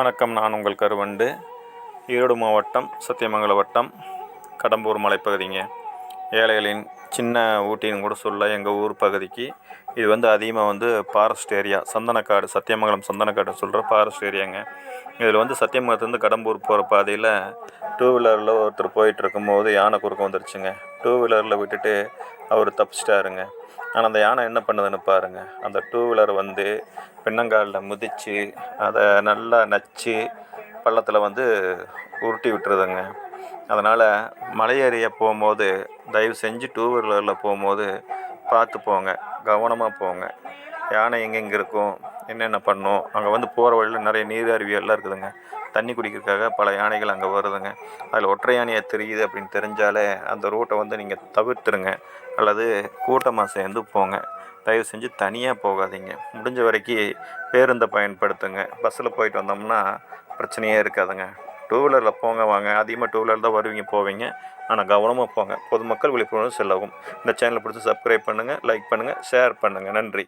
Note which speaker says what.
Speaker 1: வணக்கம். நான் உங்கள் கருவண்டு. ஈரோடு மாவட்டம் சத்தியமங்கல வட்டம் கடம்பூர் மலைப்பகுதிங்க. ஏழைகளின் சின்ன ஊட்டின்னு கூட சொல்ல எங்கள் ஊர் பகுதிக்கு இது வந்து அதிகமாக வந்து ஃபாரஸ்ட் ஏரியா சந்தனக்காடு சத்தியமங்கலம் சந்தனக்காடு சொல்கிற ஃபாரஸ்ட் ஏரியாங்க இதில் வந்து சத்தியமங்கலத்துலேருந்து கடம்பூர் போகிற பாதையில் டூ வீலரில் ஒருத்தர் போயிட்டு இருக்கும்போது யானை குறுக்க வந்துருச்சுங்க. டூ வீலரில் விட்டுட்டு அவர் தப்பிச்சிட்டாருங்க. ஆனால் அந்த யானை என்ன பண்ணுதுன்னு பாருங்கள் அந்த டூ வீலர் வந்து பின்னங்காலில் மிதித்து அதை நல்லா நச்சு பள்ளத்தில் வந்து உருட்டி விட்டுருதுங்க. அதனால் மலை போகும்போது தயவு செஞ்சு டூ வீலரில் போகும்போது பார்த்து போங்க. கவனமாக போங்க. யானை எங்கெங்கே இருக்கும்? என்னென்ன பண்ணும்? அங்கே வந்து போகிற வழியில் நிறைய நீர் அருவியெல்லாம் இருக்குதுங்க. தண்ணி குடிக்கிறதுக்காக பல யானைகள் அங்கே வருதுங்க. அதில் ஒற்றை யானையை தெரியுது அப்படின்னு தெரிஞ்சாலே அந்த ரூட்டை வந்து நீங்கள் தவிர்த்துருங்க. அல்லது கூட்டமாக சேர்ந்து போங்க. தயவு செஞ்சு தனியாக போகாதீங்க. முடிஞ்ச வரைக்கும் பேருந்தை பயன்படுத்துங்க. பஸ்ஸில் போயிட்டு வந்தோம்னா பிரச்சனையே இருக்காதுங்க. டூ வீலரில் போங்க வாங்க. அதிகமாக டூ வீலர் தான் வருவீங்க போவீங்க. ஆனால் கவனமாக போங்க. பொதுமக்கள் விழிப்புணர்வு செல்லவும். இந்த சேனலை பிடிச்சி சப்ஸ்கிரைப் பண்ணுங்கள் லைக் பண்ணுங்கள் ஷேர் பண்ணுங்கள் நன்றி.